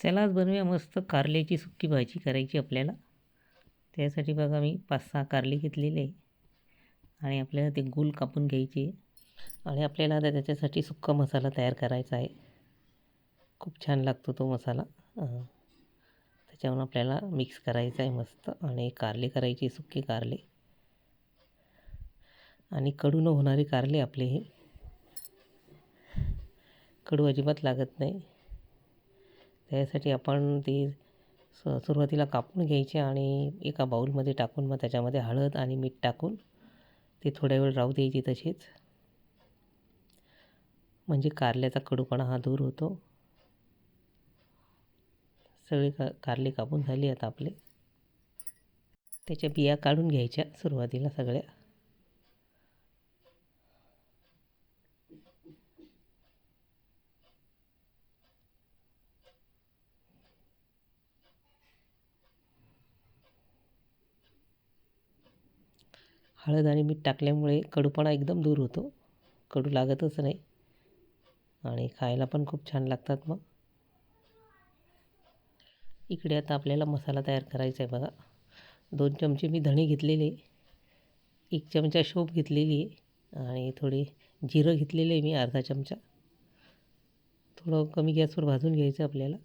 चला आज बनवूया मस्त कारल्याची सुक्की भाजी करायची आपल्याला. त्यासाठी बघा मी पाच सहा कारले घेतलेले आणि आपल्याला ते गुल कापून घ्यायचे आणि आपल्याला आता त्याच्यासाठी सुक्का मसाला तयार करायचा आहे. खूप छान लागतो तो मसाला. त्याच्यावर आपल्याला मिक्स करायचा आहे मस्त. आणि कारले करायचे सुक्के कारले. आणि कडू न होणारे कारले आपले हे. कडू अजिबात लागत नाही. त्यासाठी आपण ते स सुरुवातीला कापून घ्यायची आणि एका बाऊलमध्ये टाकून मग त्याच्यामध्ये हळद आणि मीठ टाकून ते थोड्या वेळ राहू द्यायची तशीच. म्हणजे कारल्याचा कडूपणा हा दूर होतो. सगळे का कारले कापून झाली आता आपले. त्याच्या बिया काढून घ्यायच्या सुरुवातीला सगळ्या. हळद आणि मीठ टाकल्यामुळे कडूपणा एकदम दूर होतो. कडू लागतच नाही. आणि खायला पण खूप छान लागतात मग. इकडे आता आपल्याला मसाला तयार करायचा आहे बघा. दोन चमचे मी धणे घेतलेले. एक चमचा शोप घेतलेली आहे आणि थोडे जिरं घेतलेलं आहे मी अर्धा चमचा. थोडं कमी गॅसवर भाजून घ्यायचं आपल्याला.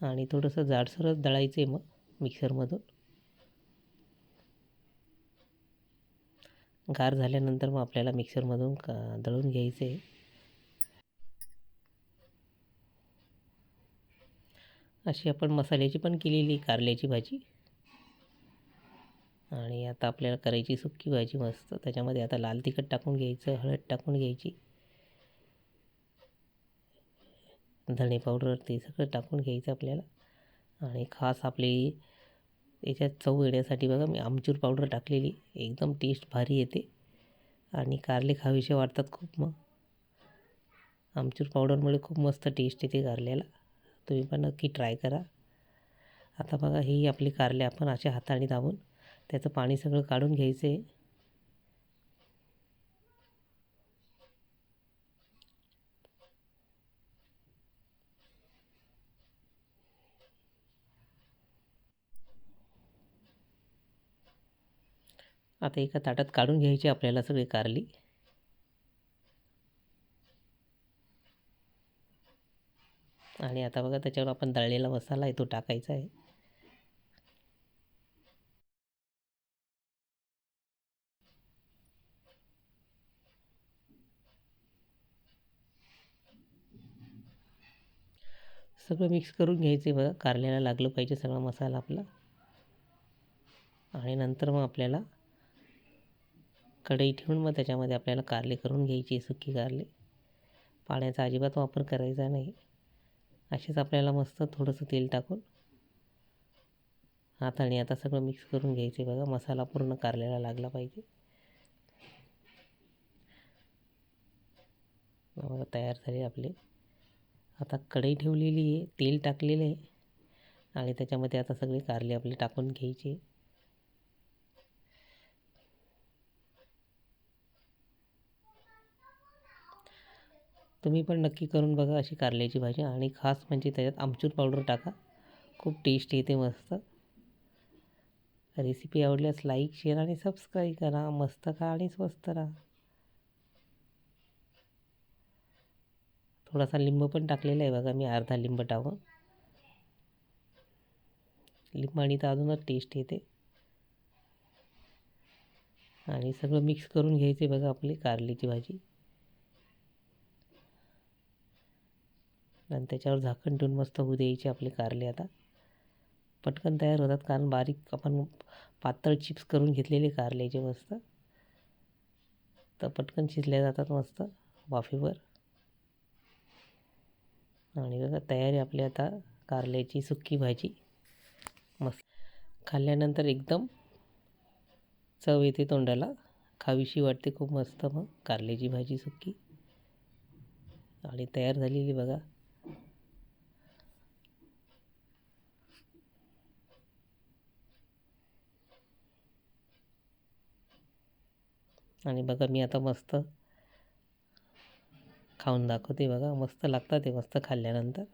आणि थोडंसं जाडसरच दळायचं आहे मग मिक्सरमधून. गार झाल्यानंतर मग आपल्याला मिक्सरमधून का दळून घ्यायचे. आहे अशी आपण मसाल्याची पण केलेली कारल्याची भाजी. आणि आता आपल्याला करायची सुक्की भाजी मस्त. त्याच्यामध्ये आता लाल तिखट टाकून घ्यायचं हळद टाकून घ्यायची. धणे पावडर ते सगळं टाकून घ्यायचं आपल्याला. आणि खास आपली याच्यात चव येण्यासाठी बघा मी आमचूर पावडर टाकलेली. एकदम टेस्ट भारी येते. आणि कारले खावेसे वाटतात खूप मग. आमचूर पावडरमुळे खूप मस्त टेस्ट येते कारल्याला. तुम्ही पण नक्की ट्राय करा. आता बघा हे आपली कारले आपण अशा हाताने दाबून त्याचं पाणी सगळं काढून घ्यायचं आहे आता एका ताटात काढून घ्यायची आपल्याला सगळी कारली. आणि आता बघा त्याच्यावर आपण दळलेला मसाला आहे तो टाकायचा आहे. सगळं मिक्स करून घ्यायचं आहे बघा कारल्याला लागलं पाहिजे सगळा मसाला आपला. आणि नंतर मग आपल्याला कढई ठेवून मग त्याच्यामध्ये आपल्याला कारले करून घ्यायची सुकी कारले. पाण्याचा अजिबात वापर करायचा नाही. असेच आपल्याला मस्त थोडंसं तेल टाकून हाताने आता सगळं मिक्स करून घ्यायचे बघा. मसाला पूर्ण कारल्याला लागला पाहिजे. बघा तयार झाले आपले. आता कढई ठेवलेली आहे तेल टाकलेलं आहे. आणि त्याच्यामध्ये आता सगळे कारले आपले टाकून घ्यायचे तुम्ही पण नक्की करून बघा अशी कारल्याची भाजी आणि खास म्हणजे त्याच्यात आमचूर पावडर टाका. खूप टेस्ट येते मस्त. रेसिपी आवडल्यास लाईक शेअर आणि सबस्क्राईब करा. मस्त खा आणि स्वस्त राहा. थोडासा लिंब पण टाकलेला आहे बघा. मी अर्धा लिंब टाकून. लिंबाणी तर अजूनच टेस्ट येते आणि सगळं मिक्स करून घ्यायचे बघा आपली कारलीची भाजी. आणि त्याच्यावर झाकण ठेवून मस्त होऊ द्यायचे आपले कारले आता. पटकन तयार होतात कारण बारीक आपण पातळ चिप्स करून घेतलेले कारल्याचे मस्त. तर पटकन शिजल्या जातात मस्त वाफेवर. आणि बघा तयारी आपली आता कारल्याची सुक्की भाजी. मस्त. खाल्ल्यानंतर एकदम चव येते तोंडाला. खावीशी वाटते खूप मस्त मग कारल्याची भाजी सुक्की आणि तयार झालेली बघा. आणि बघा मी आता मस्त खाऊन दाखवते बघा. मस्त लागतात ते मस्त खाल्ल्यानंतर.